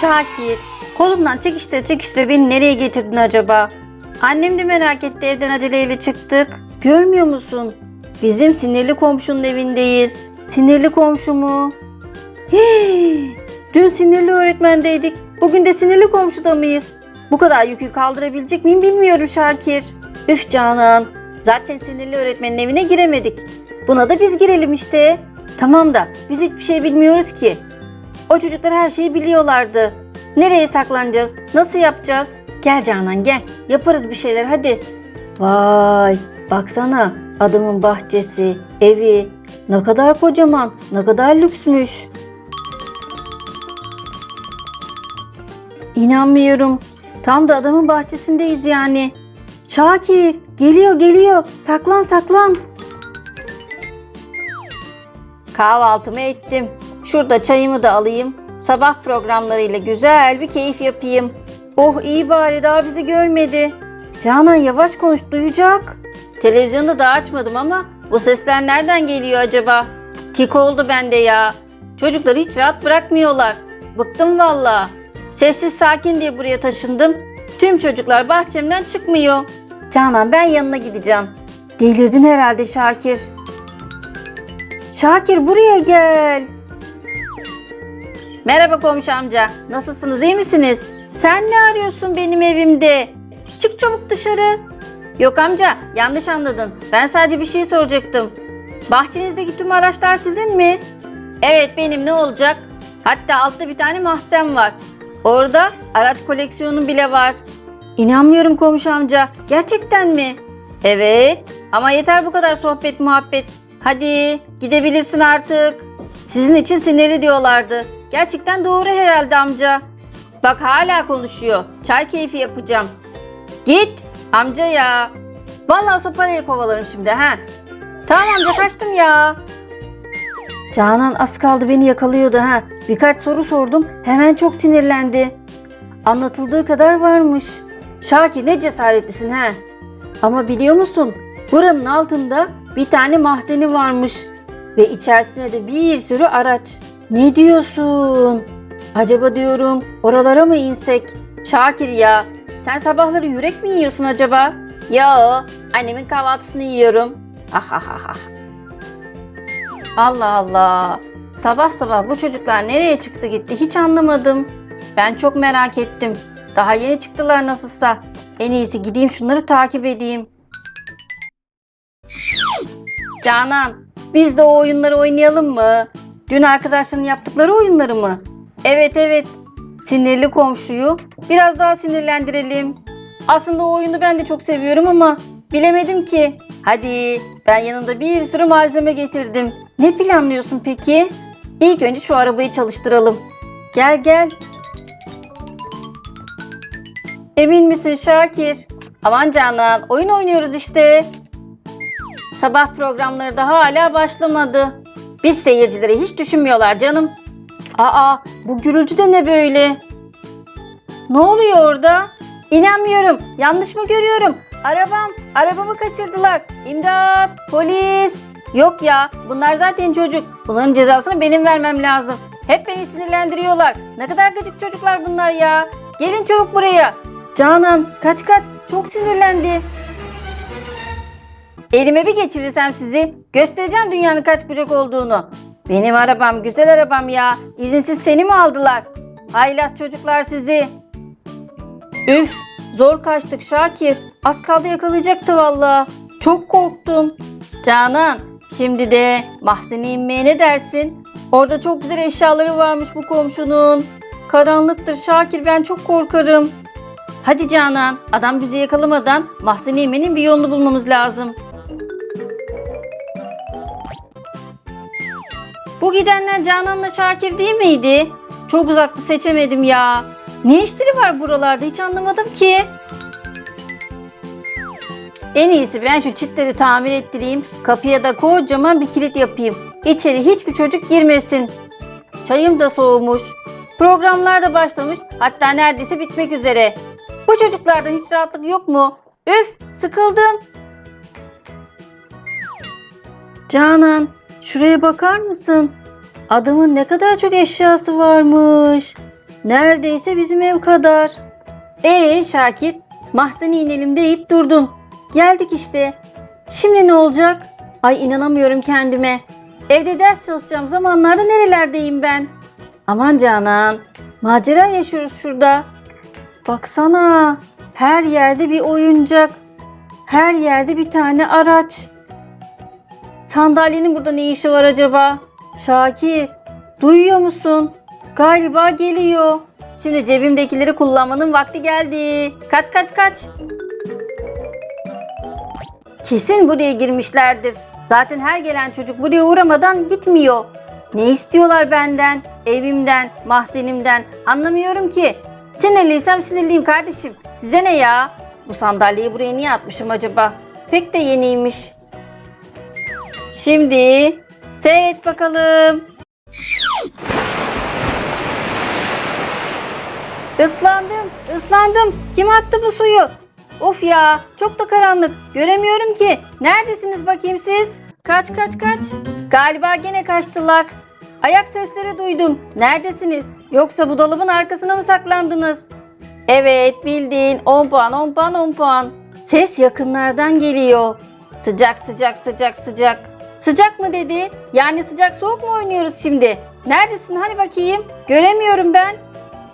Şakir, kolumdan çekiştire çekiştire beni nereye getirdin acaba? Annem de merak etti evden aceleyle çıktık. Görmüyor musun? Bizim sinirli komşunun evindeyiz. Sinirli komşu mu? Hii, dün sinirli öğretmendeydik. Bugün de sinirli komşuda mıyız? Bu kadar yükü kaldırabilecek miyim bilmiyorum Şakir. Üf Canan. Zaten sinirli öğretmenin evine giremedik. Buna da biz girelim işte. Tamam da biz hiçbir şey bilmiyoruz ki. O çocuklar her şeyi biliyorlardı. Nereye saklanacağız? Nasıl yapacağız? Gel Canan gel. Yaparız bir şeyler hadi. Vay baksana adamın bahçesi, evi ne kadar kocaman, ne kadar lüksmüş. İnanmıyorum. Tam da adamın bahçesindeyiz yani. Şakir geliyor geliyor. Saklan saklan. Kahvaltımı ettim. Şurada çayımı da alayım. Sabah programlarıyla güzel bir keyif yapayım. Oh iyi bari daha bizi görmedi. Canan yavaş konuş duyacak. Televizyonu da açmadım ama bu sesler nereden geliyor acaba? Tik oldu bende ya. Çocukları hiç rahat bırakmıyorlar. Bıktım valla. Sessiz sakin diye buraya taşındım. Tüm çocuklar bahçemden çıkmıyor. Canan ben yanına gideceğim. Delirdin herhalde Şakir. Şakir buraya gel. Merhaba komşu amca. Nasılsınız iyi misiniz? Sen ne arıyorsun benim evimde? Çık çabuk dışarı. Yok amca yanlış anladın. Ben sadece bir şey soracaktım. Bahçenizdeki tüm araçlar sizin mi? Evet benim ne olacak? Hatta altta bir tane mahzen var. Orada araç koleksiyonu bile var. İnanmıyorum komşu amca. Gerçekten mi? Evet. Ama yeter bu kadar sohbet muhabbet. Hadi gidebilirsin artık. Sizin için sinirli diyorlardı. Gerçekten doğru herhalde amca. Bak hala konuşuyor. Çay keyfi yapacağım. Git amca ya. Vallahi sopayla kovalarım şimdi ha. Tamam amca kaçtım ya. Canan az kaldı beni yakalıyordu ha. Birkaç soru sordum hemen çok sinirlendi. Anlatıldığı kadar varmış. Şakir ne cesaretlisin ha. Ama biliyor musun? Buranın altında bir tane mahzeni varmış. Ve içerisinde de bir sürü araç. Ne diyorsun? Acaba diyorum oralara mı insek? Şakir ya sen sabahları yürek mi yiyorsun acaba? Yo annemin kahvaltısını yiyorum. Ah ah ah ah. Allah Allah. Sabah sabah bu çocuklar nereye çıktı gitti hiç anlamadım. Ben çok merak ettim. Daha yeni çıktılar nasılsa. En iyisi gideyim şunları takip edeyim. Canan, biz de o oyunları oynayalım mı? Dün arkadaşların yaptıkları oyunları mı? Evet evet. Sinirli komşuyu biraz daha sinirlendirelim. Aslında o oyunu ben de çok seviyorum ama bilemedim ki. Hadi ben yanımda bir sürü malzeme getirdim. Ne planlıyorsun peki? İlk önce şu arabayı çalıştıralım. Gel gel. Emin misin Şakir? Aman Canan oyun oynuyoruz işte. Sabah programları da hala başlamadı. Biz seyircileri hiç düşünmüyorlar canım. Aa bu gürültü de ne böyle? Ne oluyor orada? İnanmıyorum. Yanlış mı görüyorum? Arabam, arabamı kaçırdılar. İmdat, polis. Yok ya, bunlar zaten çocuk. Bunların cezasını benim vermem lazım. Hep beni sinirlendiriyorlar. Ne kadar gıcık çocuklar bunlar ya. Gelin çabuk buraya. Canan, kaç kaç. Çok sinirlendi. Elime bir geçirirsem sizi göstereceğim dünyanın kaç bucak olduğunu. Benim arabam güzel arabam ya. İzinsiz seni mi aldılar? Haylaz çocuklar sizi. Üf zor kaçtık Şakir. Az kaldı yakalayacaktı valla. Çok korktum. Canan şimdi de mahzene inmeye ne dersin? Orada çok güzel eşyaları varmış bu komşunun. Karanlıktır Şakir ben çok korkarım. Hadi Canan adam bizi yakalamadan mahzene inmenin bir yolunu bulmamız lazım. Bu gidenler Canan'la Şakir değil miydi? Çok uzaktı seçemedim ya. Ne işleri var buralarda hiç anlamadım ki. En iyisi ben şu çitleri tamir ettireyim. Kapıya da kocaman bir kilit yapayım. İçeri hiçbir çocuk girmesin. Çayım da soğumuş. Programlar da başlamış. Hatta neredeyse bitmek üzere. Bu çocuklardan hiç rahatlık yok mu? Üf sıkıldım. Canan şuraya bakar mısın? Adamın ne kadar çok eşyası varmış. Neredeyse bizim ev kadar. Ee Şakir, mahzene inelim deyip durdun. Geldik işte. Şimdi ne olacak? Ay inanamıyorum kendime. Evde ders çalışacağım zamanlarda nerelerdeyim ben? Aman Canan, macera yaşıyoruz şurada. Baksana, her yerde bir oyuncak. Her yerde bir tane araç. Sandalyenin burada ne işi var acaba? Şakir, duyuyor musun? Galiba geliyor. Şimdi cebimdekileri kullanmanın vakti geldi. Kaç kaç kaç. Kesin buraya girmişlerdir. Zaten her gelen çocuk buraya uğramadan gitmiyor. Ne istiyorlar benden, evimden, mahzenimden anlamıyorum ki. Sinirliysem sinirliyim kardeşim. Size ne ya? Bu sandalyeyi buraya niye atmışım acaba? Pek de yeniymiş. Şimdi seyret bakalım. Islandım, ıslandım. Kim attı bu suyu? Of ya, çok da karanlık. Göremiyorum ki. Neredesiniz bakayım siz? Kaç kaç kaç. Galiba gene kaçtılar. Ayak sesleri duydum. Neredesiniz? Yoksa bu dolabın arkasına mı saklandınız? Evet, bildin. 10 puan, 10 puan, 10 puan. Ses yakınlardan geliyor. Sıcak sıcak sıcak sıcak. Sıcak mı dedi? Yani sıcak soğuk mu oynuyoruz şimdi? Neredesin hani bakayım? Göremiyorum ben.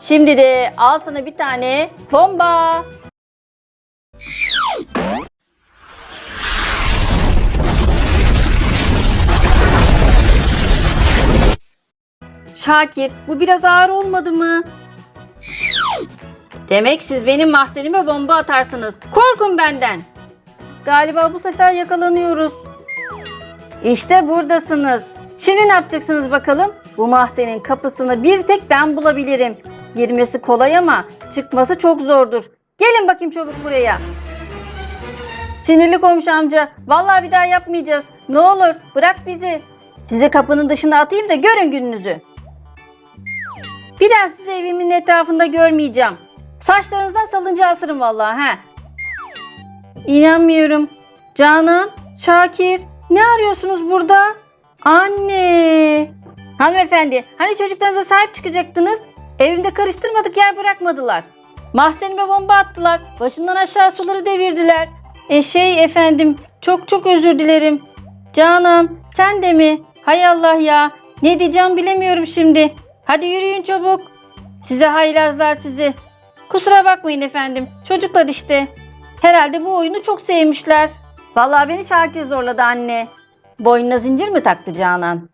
Şimdi de al sana bir tane bomba. Şakir, bu biraz ağır olmadı mı? Demek siz benim mahzenime bomba atarsınız. Korkun benden. Galiba bu sefer yakalanıyoruz. İşte buradasınız. Şimdi ne yapacaksınız bakalım? Bu mahzenin kapısını bir tek ben bulabilirim. Girmesi kolay ama çıkması çok zordur. Gelin bakayım çabuk buraya. Sinirli komşu amca. Vallahi bir daha yapmayacağız. Ne olur bırak bizi. Size kapının dışına atayım da görün gününüzü. Bir daha sizi evimin etrafında görmeyeceğim. Saçlarınızdan salınca asırım vallahi he. İnanmıyorum. Canan, Şakir ne arıyorsunuz burada? Anne. Hanımefendi hani çocuklarınıza sahip çıkacaktınız? Evimde karıştırmadık yer bırakmadılar. Mahzenime bomba attılar. Başımdan aşağı suları devirdiler. E şey efendim çok çok özür dilerim. Canan sen de mi? Hay Allah ya. Ne diyeceğim bilemiyorum şimdi. Hadi yürüyün çabuk. Size haylazlar sizi. Kusura bakmayın efendim. Çocuklar işte. Herhalde bu oyunu çok sevmişler. Vallahi beni Şakir zorladı anne. Boynuna zincir mi taktı Canan?